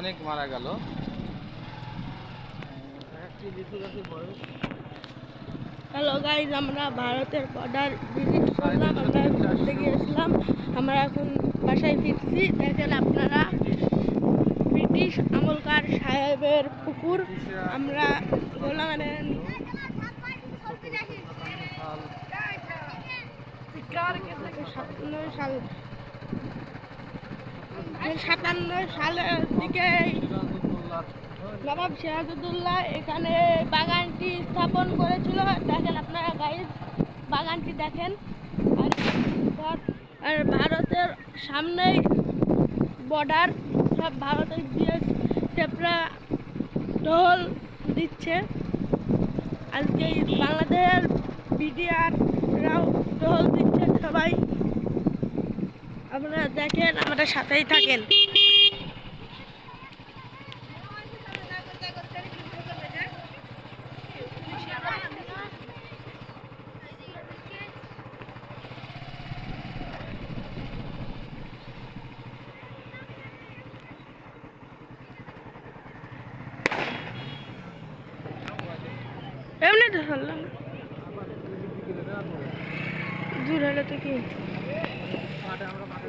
অনেক মারা গেল। হ্যালো গাইজ আমরা ভারতের বর্ডার ভিজিট করলাম আমরা ঘুরতে গিয়েছিলাম আমরা এখন বাসায় ফিরছি। দেখেন আপনারা ব্রিটিশ আমলকার সাহেবের পুকুর আমরা বললাম মানে সাল সাতান্ন সালের দিকে নবাব সিরাজউদ্দৌলা এখানে বাগানটি স্থাপন করেছিল। দেখেন আপনারা গাইজ বাগানটি দেখেন। আর ভারতের সামনেই বর্ডার সব ভারতের বিএসএফরা ঢোল দিচ্ছে। আজকে বাংলাদেশের বিডিআররাও ঢোল দিচ্ছে সবাই। আপনারা দেখেন আমাদের সাথেই থাকেন। এমনি চললাম দূর হলে তো কি?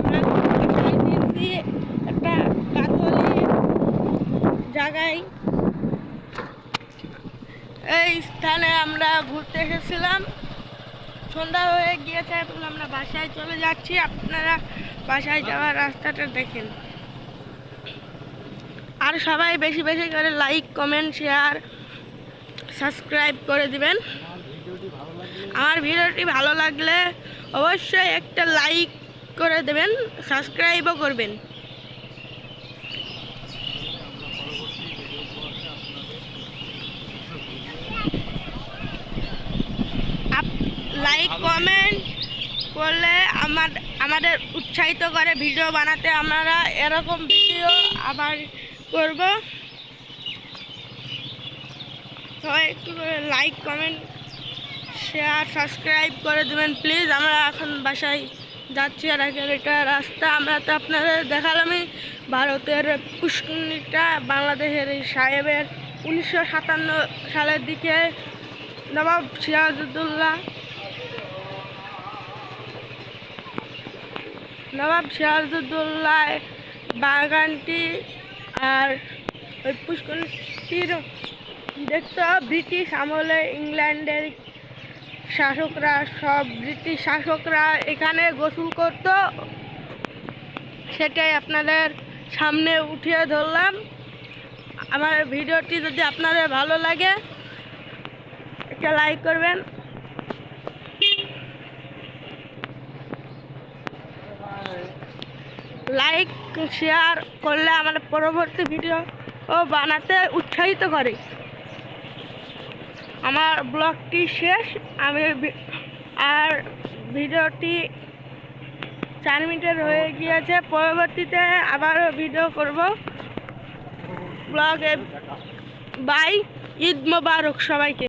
আমরা এখানে দিয়েছি একটা কাতলি জায়গায় এই স্থানে আমরা ঘুরতে এসেছিলাম। সন্ধ্যা হয়ে গিয়েছে, এখন আমরা বাসায় চলে যাচ্ছি। আপনারা বাসায় যাওয়ার রাস্তাটা দেখেন। আর সবাই বেশি বেশি করে লাইক কমেন্ট শেয়ার সাবস্ক্রাইব করে দিবেন। আমার ভিডিওটি ভালো লাগলে অবশ্যই একটা লাইক করে দেবেন সাবস্ক্রাইবও করবেন। লাইক কমেন্ট করলে আমার, আমাদের উৎসাহিত করে ভিডিও বানাতে আমরা এরকম ভিডিও আবার করব। সবাই একটু লাইক কমেন্ট শেয়ার সাবস্ক্রাইব করে দেবেন প্লিজ আমরা এখন বাসায় যাচ্ছি আর এখন এটা রাস্তা। আমরা তো আপনাদের দেখালামই, ভারতের পুষ্করণীটা বাংলাদেশের এই সাহেবের উনিশশো সাতান্ন সালের দিকে নবাব সিরাজউদ্দৌলা নবাব সিরাজউদ্দৌলা বাগানটি আর ওই পুষ্করণীর দেখতে ব্রিটিশ আমলে ইংল্যান্ডের শাসকরা, সব ব্রিটিশ শাসকরা এখানে গোসল করত। সেটাই আপনাদের সামনে উঠিয়ে ধরলাম। আমার ভিডিওটি যদি আপনাদের ভালো লাগে, একটা লাইক করবেন। লাইক শেয়ার করলে আমাদের পরবর্তী ভিডিও বানাতে উৎসাহিত করে। আমার ব্লগটি শেষ। আমি আর ভিডিওটি চার মিনিটের হয়ে গিয়েছে। পরবর্তীতে আবারও ভিডিও করব। ব্লগে বাই ঈদ মোবারক সবাইকে।